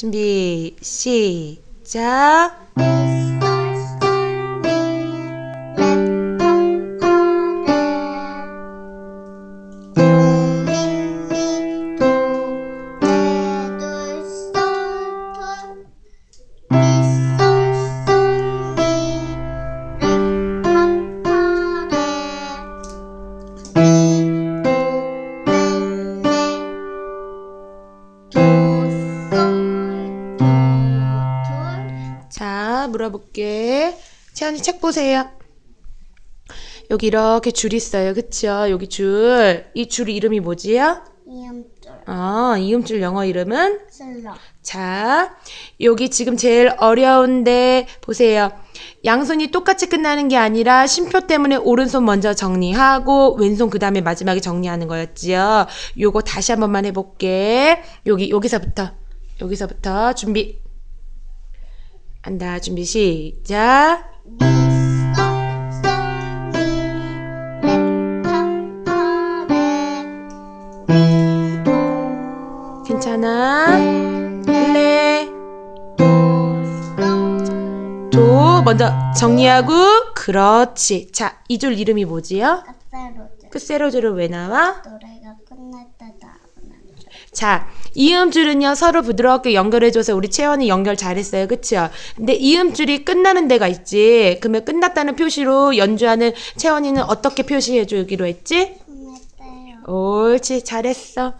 준비, 시작. 자, 물어볼게. 채연이 책 보세요. 여기 이렇게 줄 있어요. 그쵸? 여기 줄. 이 줄 이름이 뭐지요? 이음줄 어, 이음줄 영어 이름은? 슬러 자, 여기 지금 제일 어려운데 보세요. 양손이 똑같이 끝나는 게 아니라 쉼표 때문에 오른손 먼저 정리하고 왼손 그 다음에 마지막에 정리하는 거였지요. 요거 다시 한 번만 해볼게. 여기 여기서부터 여기서부터 준비. 한다 준비 시작. 괜찮아. 레. 도 먼저 정리하고 그렇지. 자, 이 줄 이름이 뭐지요? 까세로즈 그 세로줄은 왜 나와? 노래가 끝날 때 나오는 줄 자, 이음줄은요 서로 부드럽게 연결해줘서 우리 채원이 연결 잘했어요, 그치요? 근데 이음줄이 끝나는 데가 있지. 그러면 끝났다는 표시로 연주하는 채원이는 어떻게 표시해주기로 했지? 끝날 때요 옳지, 잘했어.